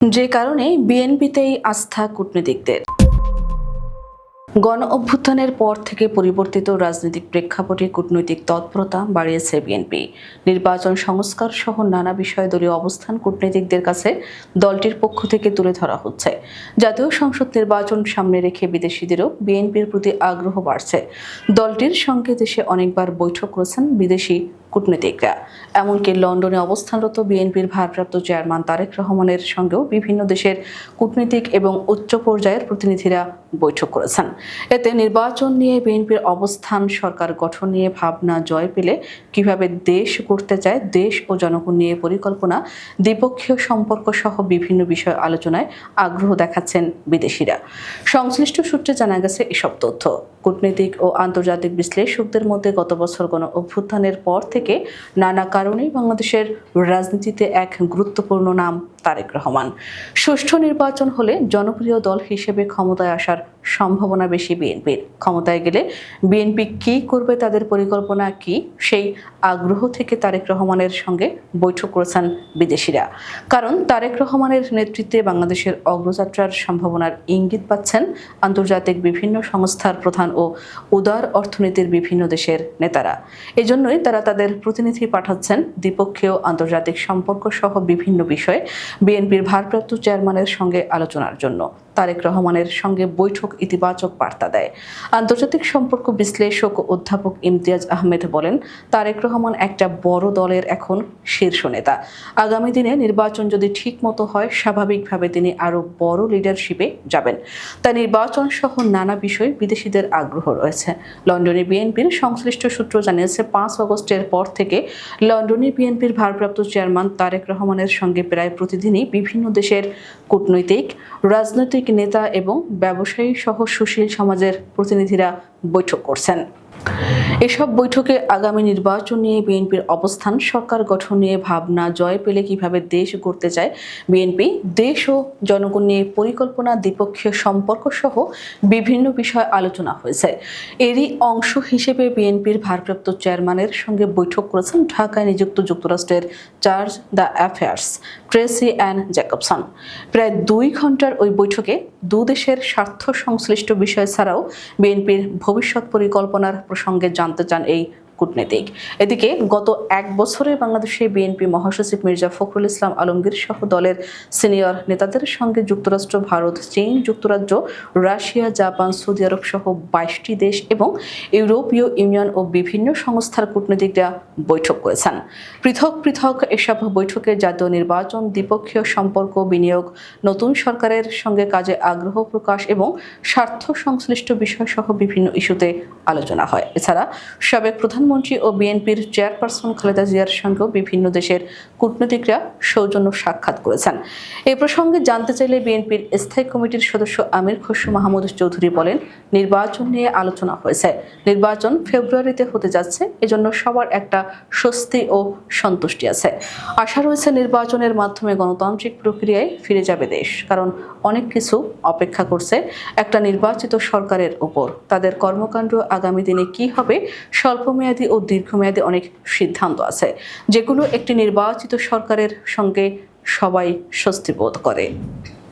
যে কারণে বিএনপিতেই আস্থা কূটনীতিকদের। গণ অভ্যুত্থানের পর থেকে পরিবর্তিত রাজনৈতিক প্রেক্ষাপটে কূটনৈতিক তৎপরতা বাড়িয়েছে বিএনপি। নির্বাচন সংস্কার সহ নানা বিষয়ে দলীয় অবস্থান কূটনীতিকদের কাছে দলটির পক্ষ থেকে তুলে ধরা হচ্ছে। জাতীয় সংসদ নির্বাচন সামনে রেখে বিদেশিদেরও বিএনপির প্রতি আগ্রহ বাড়ছে। দলটির সঙ্গে দেশে অনেকবার বৈঠক করেছেন বিদেশি কূটনীতিকরা। এমনকি লন্ডনে অবস্থানরত বিএনপির ভারপ্রাপ্ত চেয়ারম্যান তারেক রহমানের সঙ্গেও বিভিন্ন দেশের কূটনীতিক এবং উচ্চ পর্যায়ের প্রতিনিধিরা বৈঠক করেছেন। এতে নির্বাচন নিয়ে বিএনপির অবস্থান, সরকার গঠন নিয়ে ভাবনা জয় পেলে কীভাবে দেশ করতে চায়, দেশ ও জনগণ নিয়ে পরিকল্পনা, দ্বিপক্ষীয় সম্পর্ক সহ বিভিন্ন বিষয় আলোচনায় আগ্রহ দেখাচ্ছেন বিদেশিরা। সংশ্লিষ্ট সূত্রে জানা গেছে এসব তথ্য। কূটনীতিক ও আন্তর্জাতিক বিশ্লেষকদের মধ্যে গত বছর গণ অভ্যুত্থানের পর থেকে নানা কারণে বাংলাদেশের রাজনীতিতে এক গুরুত্বপূর্ণ নাম তারেক রহমান। সুষ্ঠু নির্বাচন হলে জনপ্রিয় দল হিসেবে ক্ষমতায় আসার সম্ভাবনা বেশি বিএনপির। ক্ষমতায় গেলে বিএনপি কী করবে, তাদের পরিকল্পনা কি, সেই আগ্রহ থেকে তারেক রহমানের সঙ্গে বৈঠক করেছেন বিদেশিরা। কারণ তারেক রহমানের নেতৃত্বে বাংলাদেশের অগ্রযাত্রার সম্ভাবনার ইঙ্গিত পাচ্ছেন আন্তর্জাতিক বিভিন্ন সংস্থার প্রধান ও উদার অর্থনীতির বিভিন্ন দেশের নেতারা। এজন্যই তারা তাদের প্রতিনিধি পাঠাচ্ছেন দ্বিপক্ষীয় আন্তর্জাতিক সম্পর্ক সহ বিভিন্ন বিষয়ে বিএনপির ভারপ্রাপ্ত চেয়ারম্যানের সঙ্গে আলোচনার জন্য। তারেক রহমানের সঙ্গে বৈঠক ইতিবাচক বার্তা দেয়। আন্তর্জাতিক সম্পর্ক বিশ্লেষক অধ্যাপক ইমতিয়াজ আহমেদ বলেন, তারেক রহমান একটা বড় দলের এখন শীর্ষ নেতা। আগামী দিনে নির্বাচন যদি ঠিক মতো হয়, স্বাভাবিকভাবে তিনি আরও বড় লিডারশিপে যাবেন। তাই নির্বাচন সহ নানা বিষয়ে বিদেশিদের আগ্রহ রয়েছে। লন্ডনে বিএনপির সংশ্লিষ্ট সূত্র জানিয়েছে, পাঁচ আগস্টের পর থেকে লন্ডনে বিএনপির ভারপ্রাপ্ত চেয়ারম্যান তারেক রহমানের সঙ্গে প্রায় প্রতিদিনই বিভিন্ন দেশের কূটনৈতিক, রাজনৈতিক নেতা এবং ব্যবসায়ী সহ সুশীল সমাজের প্রতিনিধিরা বৈঠক করছেন। এসব বৈঠকে আগামী নির্বাচন নিয়ে বিএনপির অবস্থান, সরকার গঠন নিয়ে ভাবনা, জয় পেলে কীভাবে দেশ গড়তে চায় বিএনপি, দেশ ও জনগণ নিয়ে পরিকল্পনা, দ্বিপক্ষীয় সম্পর্ক সহ বিভিন্ন বিষয় আলোচনা হয়েছে। এরই অংশ হিসেবে বিএনপির ভারপ্রাপ্ত চেয়ারম্যানের সঙ্গে বৈঠক করেছেন ঢাকায় নিযুক্ত যুক্তরাষ্ট্রের charge d'affaires. Tracey Ann Jacobson. প্রায় দুই ঘণ্টার ওই বৈঠকে দু দেশের স্বার্থ সংশ্লিষ্ট বিষয় ছাড়াও বিএনপির ভবিষ্যৎ পরিকল্পনার প্রসঙ্গে জানতে চান এই কূটনীতিক। এদিকে গত এক বছরে বাংলাদেশে বিএনপি মহাসচিব মির্জা ফখরুল ইসলাম আলমগীর সহ দলের সিনিয়র নেতাদের সঙ্গে যুক্তরাষ্ট্র, ভারত, চীন, যুক্তরাজ্য, রাশিয়া, জাপান, সৌদি আরব সহ বাইশটি দেশ এবং ইউরোপীয় ইউনিয়ন ও বিভিন্ন সংস্থার কূটনীতিকরা বৈঠক করেছেন। পৃথক পৃথক এসব বৈঠকে জাতীয় নির্বাচন, দ্বিপক্ষীয় সম্পর্ক বিনিয়োগ, নতুন সরকারের সঙ্গে কাজে আগ্রহ প্রকাশ এবং স্বার্থ সংশ্লিষ্ট বিষয়সহ বিভিন্ন ইস্যুতে আলোচনা হয়। এছাড়া সাবেক প্রধানমন্ত্রী ও বিএনপির চেয়ারপারসন খালেদা জিয়ার সঙ্গেও বিভিন্ন দেশের কূটনীতিকরা সৌজন্য সাক্ষাৎ করেছেন। এ প্রসঙ্গে জানতে চাইলে বিএনপির স্থায়ী কমিটির সদস্য আমির খসরু মাহমুদ চৌধুরী বলেন, নির্বাচন নিয়ে আলোচনা হয়েছে। নির্বাচন ফেব্রুয়ারিতে হতে যাচ্ছে, এজন্য সবার একটা স্বস্তি ও সন্তুষ্টি আছে। আশা রয়েছে নির্বাচনের মাধ্যমে গণতান্ত্রিক প্রক্রিয়ায় ফিরে যাবে দেশ, কারণ অনেক কিছু অপেক্ষা করছে একটা নির্বাচিত সরকারের উপর তাদের কর্মকাণ্ড আগামী দিনে কি হবে, স্বল্পমেয়াদী ও দীর্ঘমেয়াদী অনেক সিদ্ধান্ত আছে। যেগুলো একটি নির্বাচিত সরকারের সঙ্গে সবাই স্বস্তি বোধ করে।